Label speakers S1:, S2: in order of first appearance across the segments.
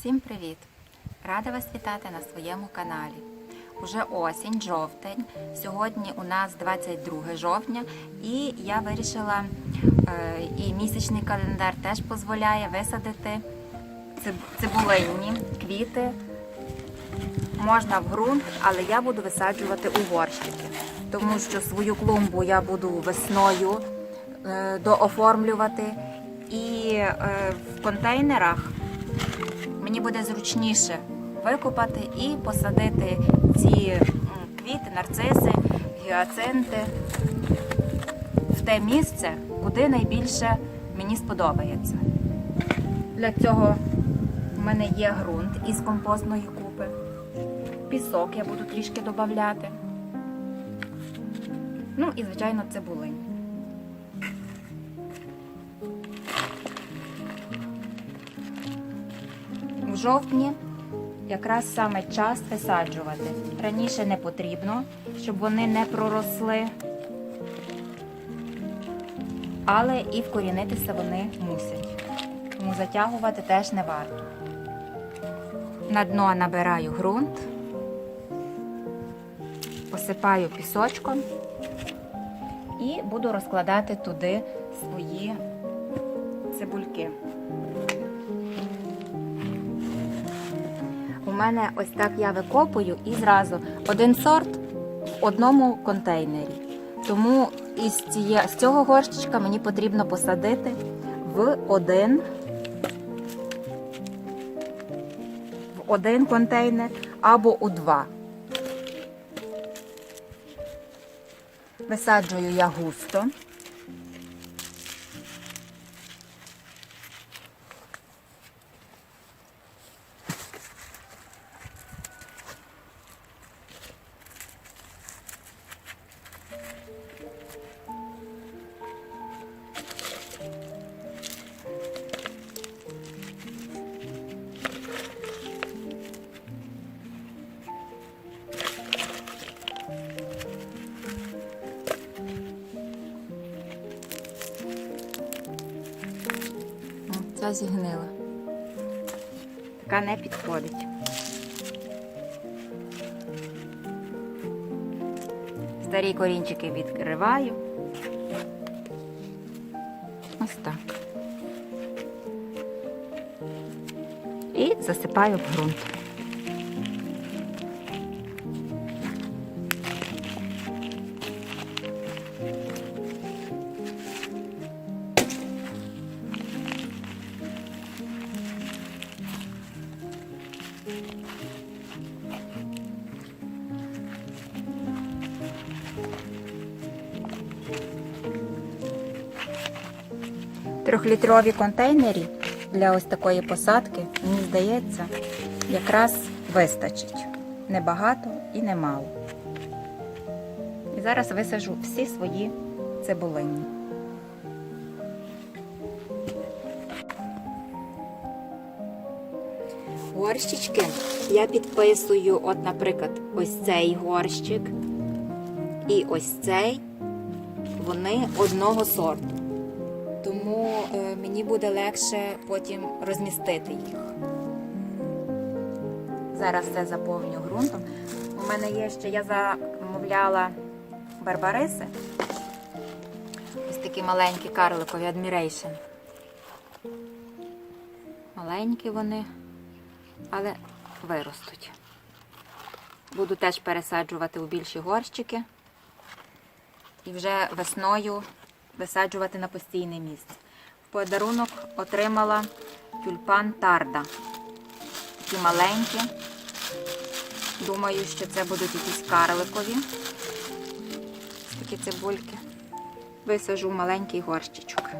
S1: Всім привіт! Рада вас вітати на своєму каналі. Уже осінь, жовтень. Сьогодні у нас 22 жовтня, і я вирішила, е, і місячний календар теж дозволяє висадити цибулинні квіти. Можна в ґрунт, але я буду висаджувати у горщики, тому що свою клумбу я буду весною е, дооформлювати. І е, в контейнерах мені буде зручніше викопати і посадити ці квіти, нарциси, гіацинти в те місце, куди найбільше мені сподобається. Для цього в мене є ґрунт із компостної купи. Пісок я буду трішки додати. Ну і, звичайно, цибулинь. Жовтні якраз саме час висаджувати. Раніше не потрібно, щоб вони не проросли, але і вкорінитися вони мусять. Тому затягувати теж не варто. На дно набираю ґрунт, посипаю пісочком і буду розкладати туди свої цибульки. Мене ось так я викопую і зразу один сорт в одному контейнері. Тому із, з цього горщичка мені потрібно посадити в один, в один контейнер або у два. Висаджую я густо. Ця зігнила. Така не підходить. Старі корінчики відкриваю. Ось так. І засипаю в ґрунт. Трьохлітрові контейнері для ось такої посадки, мені здається, якраз вистачить. Небагато і немало. І зараз висажу всі свої цибулині. Горщички я підписую, от, наприклад, ось цей горщик і ось цей, вони одного сорту тому е, мені буде легше потім розмістити їх. Зараз все заповню ґрунтом. У мене є ще, я замовляла барбариси. Ось такі маленькі карликові Admiration. Маленькі вони, але виростуть. Буду теж пересаджувати у більші горщики. І вже весною висаджувати на постійне місце. В подарунок отримала тюльпан тарда. Такі маленькі. Думаю, що це будуть якісь карликові. Такі цибульки. Висажу маленький горщичок.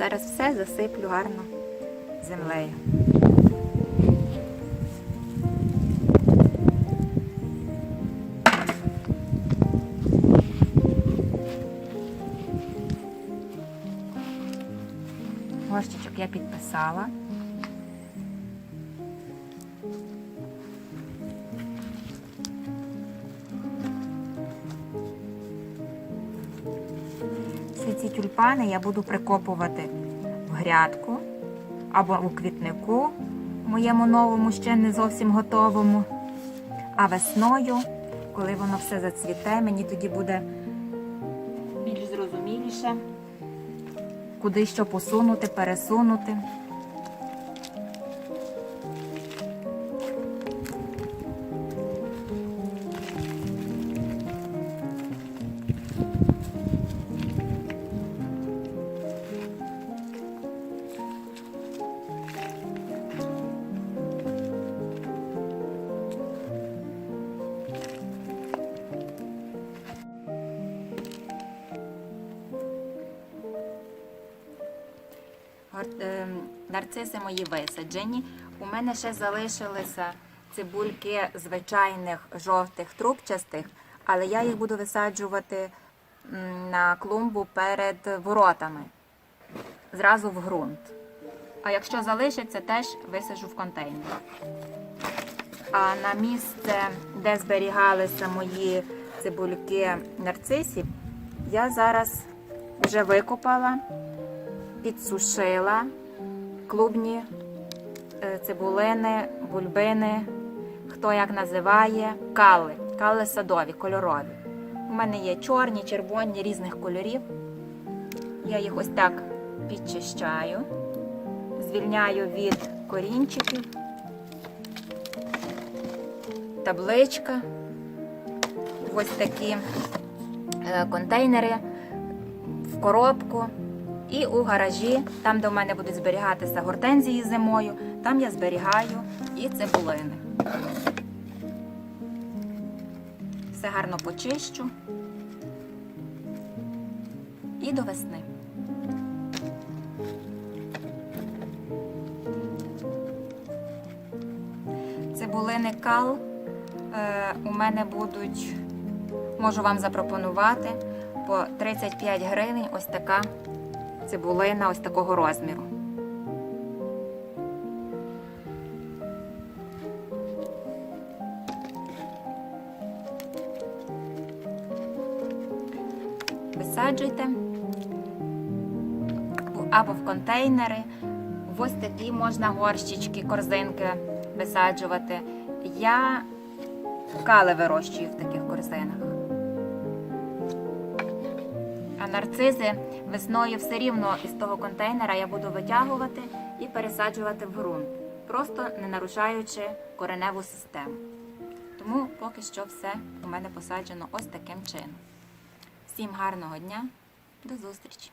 S1: Зараз все засиплю гарно землею. Горщичок я підписала. Всі ці тюльпани я буду прикопувати в грядку або у квітнику, моєму новому, ще не зовсім готовому. А весною, коли воно все зацвіте, мені тоді буде більш зрозуміліше, куди що посунути, пересунути. Нарциси мої висаджені. У мене ще залишилися цибульки звичайних жовтих трубчастих, але я їх буду висаджувати на клумбу перед воротами, зразу в ґрунт. А якщо залишиться, теж висаджу в контейнер. А на місце, де зберігалися мої цибульки нарцисів, я зараз вже викопала підсушила клубні е, цибулини, бульбини, хто як називає, кали, кали садові, кольорові. У мене є чорні, червоні різних кольорів. Я їх ось так підчищаю, звільняю від корінчиків, табличка, ось такі е, контейнери в коробку. І у гаражі, там, де в мене будуть зберігатися гортензії зимою, там я зберігаю і цибулини. Все гарно почищу. І до весни. Цибулини кал е, у мене будуть, можу вам запропонувати, по 35 гривень ось така цибулина ось такого розміру. Висаджуйте або в контейнери. В ось такі можна горщички, корзинки висаджувати. Я кали вирощую в таких корзинах. Нарцизи весною все рівно із того контейнера я буду витягувати і пересаджувати в ґрунт, просто не нарушаючи кореневу систему. Тому поки що все у мене посаджено ось таким чином. Всім гарного дня, до зустрічі!